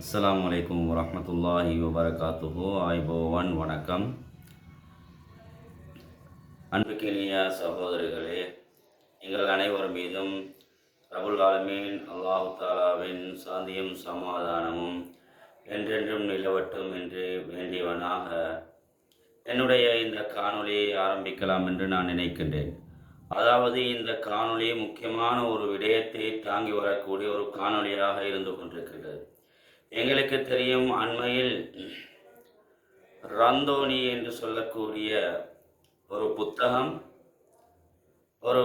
அஸ்ஸலாமு அலைக்கும் வரஹ்மத்துல்லாஹி வபரகாத்துஹு. ஆய்போவன் வணக்கம். அன்புக்கினிய சகோதரர்களே எங்கள் அனைவர் மீதும் ரபுல் ஆலமீன் அல்லாஹு தாலாவின் சாந்தியும் சமாதானமும் என்றென்றும் நிலவட்டும் என்று வேண்டியவனாக என்னுடைய இந்த காணொளியை ஆரம்பிக்கலாம் என்று நான் நினைக்கின்றேன். அதாவது இந்த காணொளி முக்கியமான ஒரு விடயத்தை தாங்கி வரக்கூடிய ஒரு காணொளியாக இருந்து கொண்டிருக்கிறது எங்களுக்கு தெரியும் அண்மையில் ரந்தோனி என்று சொல்லக்கூடிய ஒரு புத்தகம் ஒரு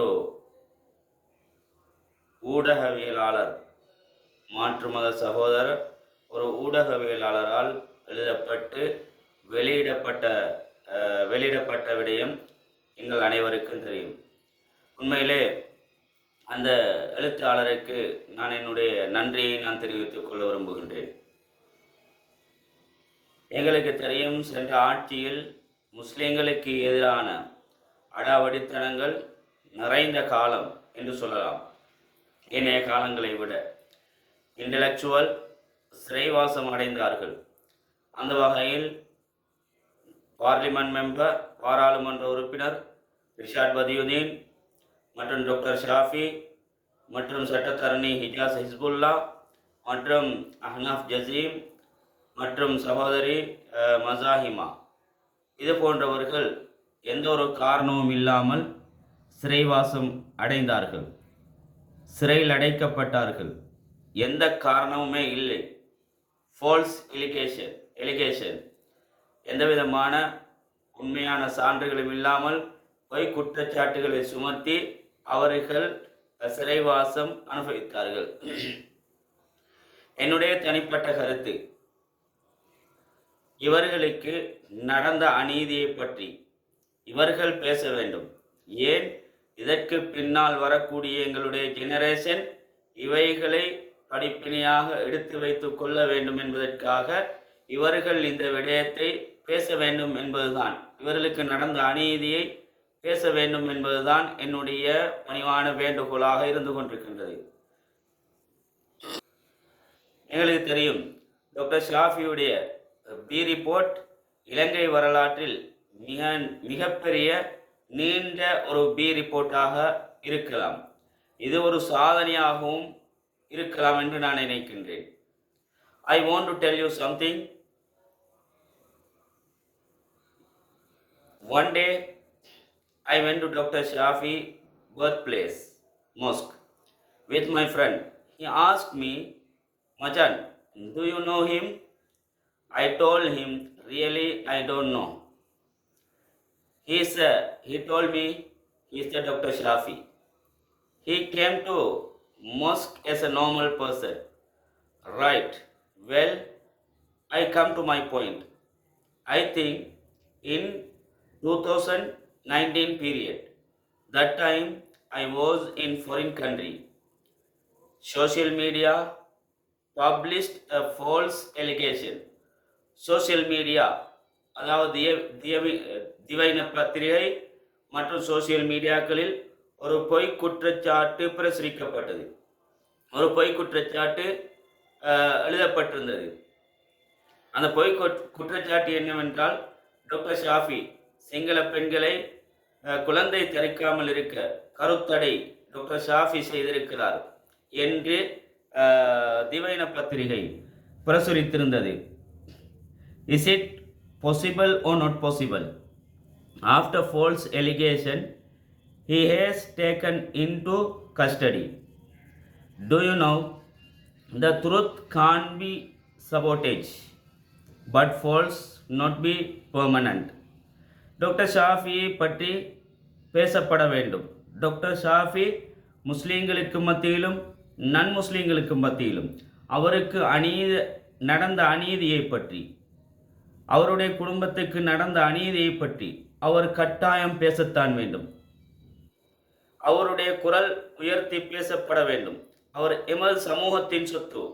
ஊடகவியலாளர் மாற்று மத சகோதரர் ஒரு ஊடகவியலாளரால் எழுதப்பட்டு வெளியிடப்பட்ட வெளியிடப்பட்ட விடயம் எங்கள் அனைவருக்கும் தெரியும். உண்மையிலே அந்த எழுத்தாளருக்கு நான் என்னுடைய நன்றியை நான் தெரிவித்துக் கொள்ள விரும்புகின்றேன். எங்களுக்கு தெரியும் சென்ற ஆட்சியில் முஸ்லிம்களுக்கு எதிரான அடாவடித்தனங்கள் நிறைந்த காலம் என்று சொல்லலாம். இன்றைய காலங்களை விட இன்டலெக்சுவல் சிறைவாசம் அடைந்தார்கள். அந்த வகையில் பார்லிமெண்ட் மெம்பர் பாராளுமன்ற உறுப்பினர் ரிஷாட் பதியுதீன் மற்றும் டாக்டர் ஷாஃபி மற்றும் சட்டத்தரணி ஹிஜாஸ் ஹிஸ்புல்லா மற்றும் அஹ்னாஃப் ஜசீம் மற்றும் சகோதரி மசாஹிமா. இது போன்றவர்கள் எந்த ஒரு காரணமும் இல்லாமல் சிறைவாசம் அடைந்தார்கள். சிறையில் அடைக்கப்பட்டார்கள். எந்த காரணமுமே இல்லை. ஃபால்ஸ் எலிகேஷன் எலிகேஷன் எந்த விதமான உண்மையான சான்றுகளும் இல்லாமல் பொய் குற்றச்சாட்டுகளை சுமத்தி அவர்கள் சிறைவாசம் அனுபவித்தார்கள். என்னுடைய தனிப்பட்ட கருத்து இவர்களுக்கு நடந்த அநீதியை பற்றி இவர்கள் பேச வேண்டும். ஏன்? இதற்கு பின்னால் வரக்கூடிய எங்களுடைய ஜெனரேஷன் இவைகளை படிப்பினையாக எடுத்து வைத்து கொள்ள வேண்டும் என்பதற்காக இவர்கள் இந்த விடயத்தை பேச வேண்டும் என்பதுதான். இவர்களுக்கு நடந்த அநீதியை பேச வேண்டும் என்பதுதான் என்னுடைய பணிவான வேண்டுகோளாக இருந்து கொண்டிருக்கின்றது. எங்களுக்கு தெரியும் டாக்டர் ஷாஃபியுடைய பி ரிப்போர்ட் இலங்கை வரலாற்றில் மிக மிகப்பெரிய நீண்ட ஒரு பி ரிப்போர்ட்டாக இருக்கலாம். இது ஒரு சாதனையாகவும் இருக்கலாம் என்று நான் நினைக்கின்றேன். I want to tell you something one day I went to Dr. Shafi birthplace, mosque, with my friend. He asked me, Machan, do you know him? I told him, really, I don't know. He said, he told me, he is the Dr. Shafi. He came to mosque as a normal person. Right. Well, I come to my point. I think in 2019 period, that time I was in foreign country. Social media published a false allegation. Social media அதாவது திய- தியவி- திவைன பத்திரிகை மற்றும் social மீடியாக்களில் ஒரு பொய் குற்றச்சாட்டு பிரசுரிக்கப்பட்டது ஒரு பொய் குற்றச்சாட்டு எழுதப்பட்டிருந்தது அந்த பொய் குற்றச்சாட்டு என்னவென்றால் டாக்டர் ஷாஃபி சிங்கள பெண்களை குழந்தை தரிக்காமல் இருக்க கருத்தடை டாக்டர் ஷாஃபி செய்திருக்கிறார் என்று அஹ், திவைன பத்திரிகை பிரசுரித்திருந்தது is it possible or not possible after false allegation he has taken into custody do you know the truth can't be sabotage but false not be permanent doctor ஷாஃபியை பற்றி பேசப்பட வேண்டும். டாக்டர் ஷாஃபி முஸ்லீம்களுக்கு மத்தியிலும் நன் முஸ்லீம்களுக்கு மத்தியிலும் அவருக்கு அநீத நடந்த அநீதியை பற்றி அவருடைய குடும்பத்துக்கு நடந்த அநீதியை பற்றி அவர் கட்டாயம் பேசத்தான் வேண்டும். அவருடைய குரல் உயர்த்தி பேசப்பட வேண்டும். அவர் எமது சமூகத்தின் சொத்து.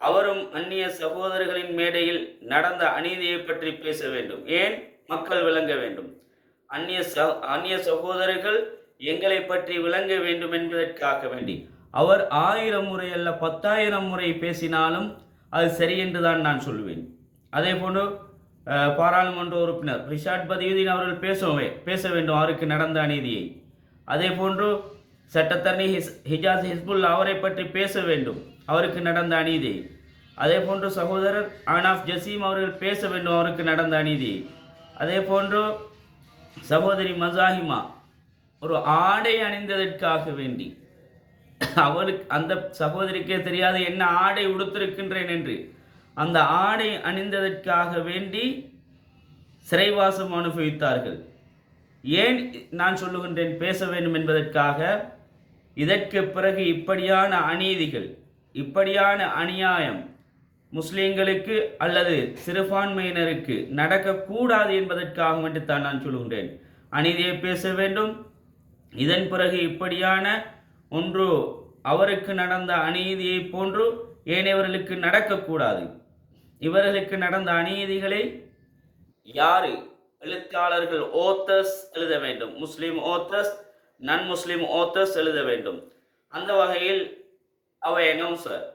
அவரும் அந்நிய சகோதரர்களின் மேடையில் நடந்த அநீதியை பற்றி பேச வேண்டும். ஏன்? மக்கள் விளங்க வேண்டும். அந்நிய ச அந்நிய சகோதரர்கள் எங்களை பற்றி விளங்க வேண்டும் என்பதற்காக வேண்டி. அவர் ஆயிரம் முறை அல்ல பத்தாயிரம் முறை பேசினாலும் அது சரி என்று தான் நான் சொல்லுவேன் அதே போன்று பாராளுமன்ற உறுப்பினர் ரிஷாட் பதியுதீன் அவர்கள் பேசவே பேச வேண்டும் அவருக்கு நடந்த அநீதியை. அதே போன்று சட்டத்தரணி ஹிஸ் ஹிஜாஸ் ஹிஸ்புல் அவரை பற்றி பேச வேண்டும் அவருக்கு நடந்த அநீதி. அதே போன்று சகோதரர் ஆனாஃப் ஜசீம் அவர்கள் பேச வேண்டும் அவருக்கு நடந்த அநீதி. அதே போன்று சகோதரி மசாஹிமா ஒரு ஆடை அணிந்ததற்காக வேண்டி. அவருக்கு அந்த சகோதரிக்கே தெரியாது என்ன ஆடை உடுத்திருக்கின்றேன் என்று. அந்த ஆடை அணிந்ததற்காக வேண்டி சிறைவாசம் அனுபவித்தார்கள். ஏன் நான் சொல்லுகின்றேன் பேச வேண்டும் என்பதற்காக? இதற்கு பிறகு இப்படியான அநீதிகள் இப்படியான அநியாயம் முஸ்லீம்களுக்கு அல்லது சிறுபான்மையினருக்கு நடக்கக்கூடாது என்பதற்காக வேண்டித்தான் நான் சொல்கின்றேன் அநீதியை பேச வேண்டும். இதன் பிறகு இப்படியான ஒன்று அவருக்கு நடந்த அநீதியை போன்று ஏனையவர்களுக்கு நடக்கக்கூடாது. இவர்களுக்கு நடந்த அநீதிகளை யாரு எழுத்தாளர்கள் ஓத்தர்ஸ் எழுத வேண்டும். முஸ்லீம் ஓத்தர்ஸ் நன் முஸ்லீம் ஓத்தர்ஸ் எழுத வேண்டும். அந்த வகையில் அவை அனௌன்சர்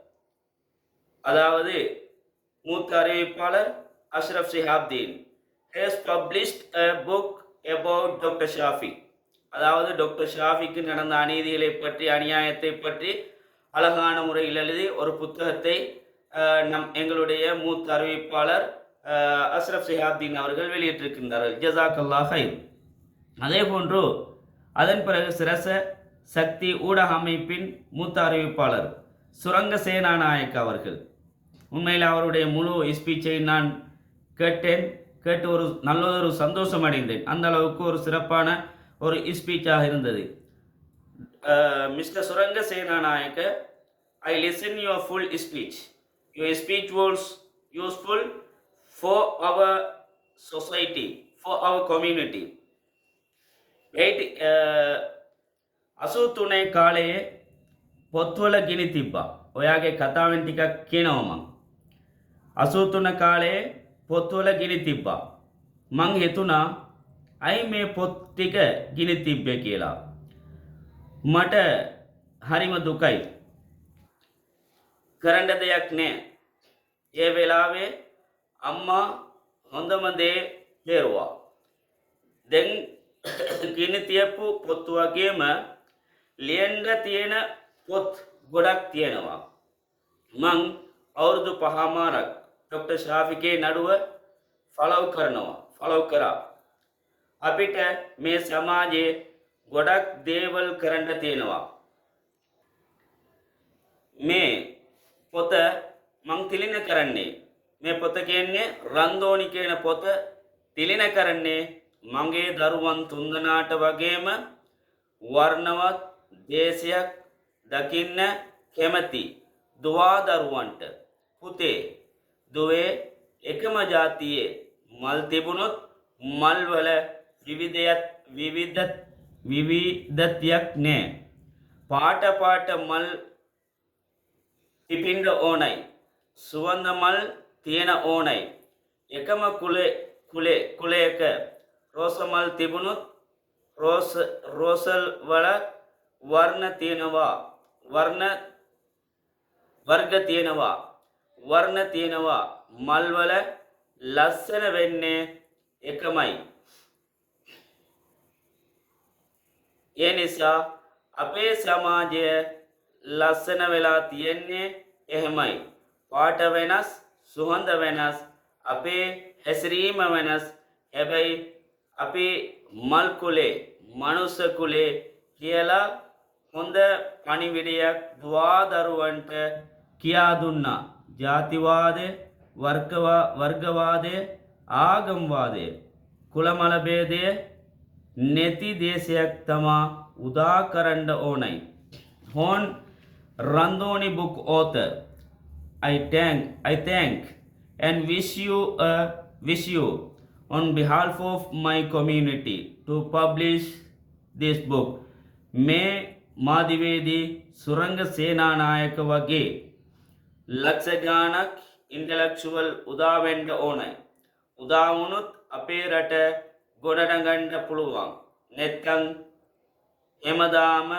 அதாவது மூத்த அறிவிப்பாளர் Ashraf Sihabdeen. Has published a book about doctor Shafi அதாவது டாக்டர் ஷாஃபிக்கு நடந்த அநீதிகளை பற்றி அநியாயத்தை பற்றி அழகான முறையில் எழுதி ஒரு புத்தகத்தை நம் எங்களுடைய மூத்த அறிவிப்பாளர் அஷ்ரஃப் அஷ்ரப் சிஹாப்தீன் அவர்கள் வெளியிட்டிருக்கின்றார்கள். ஜசாக் அல்லாஹ் அதே போன்று அதன் பிறகு சிரச சக்தி ஊடக அமைப்பின் மூத்த அறிவிப்பாளர். சுரங்க சேனாநாயக் அவர்கள். உண்மையில் அவருடைய முழு ஸ்பீச்சை நான் கேட்டேன். கேட்டு ஒரு நல்லதொரு சந்தோஷம் அடைந்தேன். அந்த அளவுக்கு ஒரு சிறப்பான ஒரு ஸ்பீச்சாக இருந்தது. Mister Suranga Senanayake I listen your full speech your speech was useful for our society for our community wait அசு துணை காலையே පොත්වල ගිනි තිබ්බා. ඔයාගේ කතාවෙන් ටිකක් කියනවමං අසූතුන කාලයේ පොත්වල ගිනි තිබ්බා. මං හිතුනා අයි මේ පොත් ටික ගිනි තිබ්බේ කියලා. මට හරිම දුකයි. කරන්න දෙයක් නෑ. ඒ වෙලාවේ අම්මා හොඳම දේ බේරුවා දැන් ගිනි තියපු පොත්තු වගේම ලියන්ඩ තියෙන පොත් ගොඩක් තියෙනවා. මං අවුරුදු පහමාරක් ඩොක්ට ශාෆිකේ නඩුව ෆලව් කරනවා. ෆලව් කරා. අපිට මේ සමාජයේ ගොඩක් දේවල් කරන්න තියෙනවා. මේ පොත මං තිලින කරන්නේ. මේ පොත කියන්නේ රන්දෝනි කියන පොත තිලින කරන්නේ මගේ දරුවන් තුන්දනාට වගේම වර්ණවත් දේශයක් දකින්න කැමති දුවාදරුවන්ට පුතේ දුවේ එකම ජාතියේ මල් තිබුණොත් මල්වල විවිධයත් විවිධ විවිධත්වයක් නෑ. පාට පාට මල් තිපින්ඩ ඕනයි. සුවන්ද මල් තියෙන ඕනයි. එකම කුලේ කුලේ කුලයක රෝසමල් තිබුණුත් රෝස රෝසල් වල වර්ණ තියෙනවා. වර්ණ වර්ග තියෙනවා වර්ණ තියෙනවා මල්වල ලස්සන වෙන්නේ එකමයි ඒ නිසා අපේ සමාජය ලස්සන වෙලා තියෙන්නේ එහෙමයි පාට වෙනස් සුහඳ වෙනස් අපේ හැසිරීම වෙනස් හැබැයි අපි මල් කුලේ මනුස්ස කුලේ කියලා හොඳ පණිවිඩයක් දවාදරුවන්ට කියා දුන්නා. ජාතිවාදය වර්ගවා වර්ගවාදය ආගම්වාදය කුලමලභේදය නැති දේශයක් තමා උදා කරන්න ඕනයි. හොන් රන්දෝනි book author I thank I thank and wish you a wish you on behalf of my community to publish this book. මේ මාධිවේදී සුරංග සේනානායක වගේ ලක්ෂ ගානක් ඉන්ටලෙක්චුවල් උදාවෙන්ඩ ඕනයි උදාවුණුත් අපේ රට ගොඩනගන්ඩ පුළුවන් නැත්තං එමදාම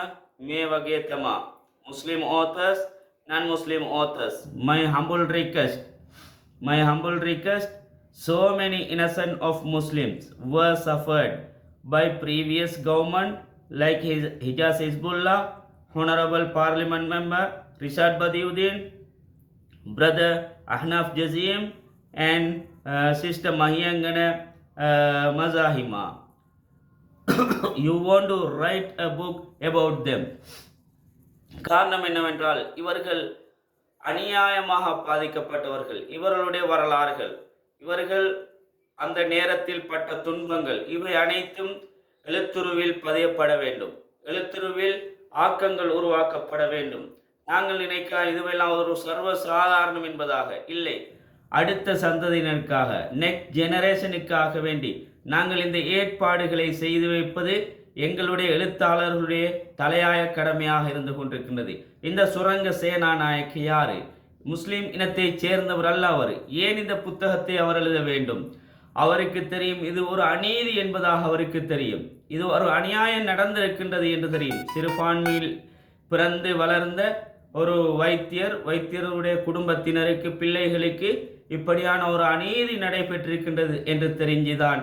මේ වගේ තමා මුස්ලිම් ඕතර්ස් non-Muslim authors, my humble request, my humble request, so many innocent of Muslims were suffered by previous government like his Hijaz Hezbollah, Honorable Parliament Member Rishad Badiuddin, Brother Ahnaf Jazim, and uh, Sister Mahiyangana uh, Mazahima. you want to write a book about them. காரணம் என்னவென்றால் இவர்கள் அநியாயமாக பாதிக்கப்பட்டவர்கள் இவர்களுடைய வரலாறுகள் இவர்கள் அந்த நேரத்தில் பட்ட துன்பங்கள் இவை அனைத்தும் எழுத்துருவில் பதியப்பட வேண்டும். எழுத்துருவில் ஆக்கங்கள் உருவாக்கப்பட வேண்டும். நாங்கள் நினைக்கலாம் இதுவெல்லாம் ஒரு சர்வ சாதாரணம் என்பதாக. இல்லை. அடுத்த சந்ததியினருக்காக நெக்ஸ்ட் ஜெனரேஷனுக்காக வேண்டி நாங்கள் இந்த ஏற்பாடுகளை செய்து வைப்பது எங்களுடைய எழுத்தாளர்களுடைய தலையாய கடமையாக இருந்து கொண்டிருக்கின்றது. இந்த சுரங்க சேனாநாயக்கு யாரு? முஸ்லீம் இனத்தைச் சேர்ந்தவர் அல்ல அவர். ஏன் இந்த புத்தகத்தை அவர் எழுத வேண்டும்? அவருக்கு தெரியும். இது ஒரு அநீதி என்பதாக அவருக்கு தெரியும். இது ஒரு அநியாயம் நடந்திருக்கின்றது என்று தெரியும். சிறுபான்மையில் பிறந்து வளர்ந்த ஒரு வைத்தியர் வைத்தியருடைய குடும்பத்தினருக்கு பிள்ளைகளுக்கு இப்படியான ஒரு அநீதி நடைபெற்றிருக்கின்றது என்று தெரிஞ்சுதான்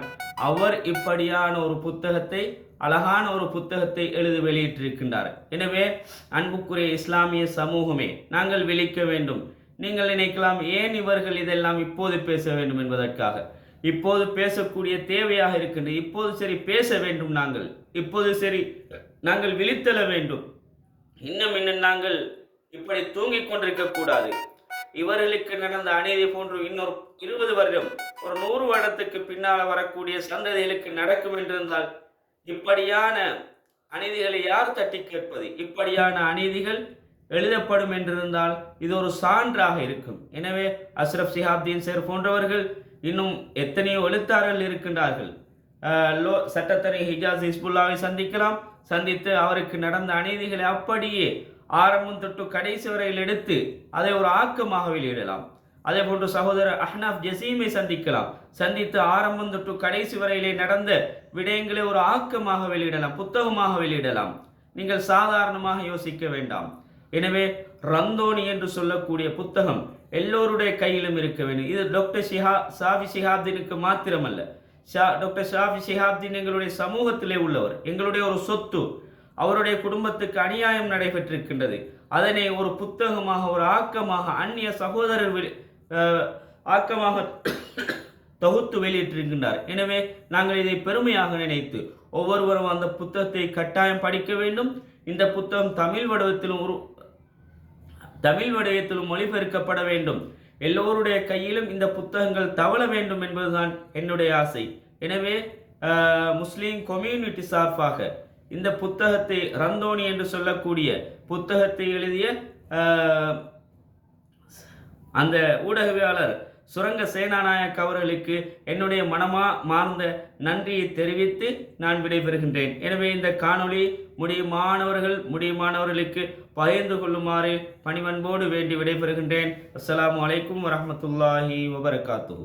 அவர் இப்படியான ஒரு புத்தகத்தை அழகான ஒரு புத்தகத்தை எழுதி வெளியிட்டிருக்கின்றார். எனவே அன்புக்குரிய இஸ்லாமிய சமூகமே நாங்கள் விழிக்க வேண்டும். நீங்கள் நினைக்கலாம் ஏன் இவர்கள் இதெல்லாம் இப்போது பேச வேண்டும் என்பதற்காக. இப்போது பேசக்கூடிய தேவையாக இருக்கின்றது இப்போது சரி பேச வேண்டும் நாங்கள். இப்போது சரி நாங்கள் விழித்தெழ வேண்டும். இன்னும் இன்னும் நாங்கள் இப்படி தூங்கிக் கொண்டிருக்க கூடாது. இவர்களுக்கு நடந்த அநீதி போன்று இன்னொரு இருபது வருடம் ஒரு நூறு வருடத்துக்கு பின்னால் வரக்கூடிய சந்ததிகளுக்கு நடக்கும் என்றிருந்தால் இப்படியான அநீதிகளை யார் தட்டி கேட்பது? இப்படியான அநீதிகள் எழுதப்படும் என்றிருந்தால் இது ஒரு சான்றாக இருக்கும். எனவே அஸ்ரப் சிஹாப்தீன் சேர் போன்றவர்கள் இன்னும் எத்தனையோ எழுத்தாளர்கள் இருக்கின்றார்கள். லோ சட்டத்தரை ஹிஜாஸ் ஹிஸ்புல்லாவை சந்திக்கலாம். சந்தித்து அவருக்கு நடந்த அநீதிகளை அப்படியே ஆரம்பம் தொட்டு கடைசி வரையில் எடுத்து அதை ஒரு ஆக்கமாக வெளியிடலாம். அதே போன்று சகோதரர் அஹ்னாப் ஜசீமை சந்திக்கலாம். சந்தித்து ஆரம்பம் தொட்டு கடைசி வரையிலே நடந்த விடயங்களை ஒரு ஆக்கமாக வெளியிடலாம் புத்தகமாக வெளியிடலாம். நீங்கள் சாதாரணமாக யோசிக்க வேண்டாம். எனவே ரந்தோனி என்று சொல்லக்கூடிய புத்தகம் எல்லோருடைய கையிலும் இருக்க வேண்டும். இது டாக்டர் ஷிஹா ஷாஃபி ஷிஹாப்தீனுக்கு மாத்திரமல்ல. ஷா டாக்டர் ஷாஃபி ஷிஹாப்தீன் எங்களுடைய சமூகத்திலே உள்ளவர். எங்களுடைய ஒரு சொத்து அவருடைய குடும்பத்துக்கு அநியாயம் நடைபெற்றிருக்கின்றது. அதனை ஒரு புத்தகமாக ஒரு ஆக்கமாக அந்நிய சகோதரர் ஆக்கமாக தொகுத்து வெளியிட்டிருக்கின்றார். எனவே நாங்கள் இதை பெருமையாக நினைத்து ஒவ்வொருவரும் அந்த புத்தகத்தை கட்டாயம் படிக்க வேண்டும். இந்த புத்தகம் தமிழ் வடிவத்திலும் உரு தமிழ் விடயத்திலும் மொழிபெயர்க்கப்பட வேண்டும். எல்லோருடைய கையிலும் இந்த புத்தகங்கள் தவழ வேண்டும் என்பதுதான் என்னுடைய ஆசை. எனவே முஸ்லீம் கம்யூனிட்டி சார்பாக இந்த புத்தகத்தை ரந்தோனி என்று சொல்லக்கூடிய புத்தகத்தை எழுதிய அந்த ஊடகவியாளர் சுரங்க சேனாநாயக் அவர்களுக்கு என்னுடைய மனமா மார்ந்த நன்றியை தெரிவித்து நான் விடைபெறுகின்றேன். எனவே இந்த காணொளி முடியுமானவர்கள் முடியுமானவர்களுக்கு பகிர்ந்து கொள்ளுமாறு பணிவன்போடு வேண்டி விடைபெறுகின்றேன். அஸ்லாம் அலைக்கும் வரமத்துல்லாஹி வபரகாத்து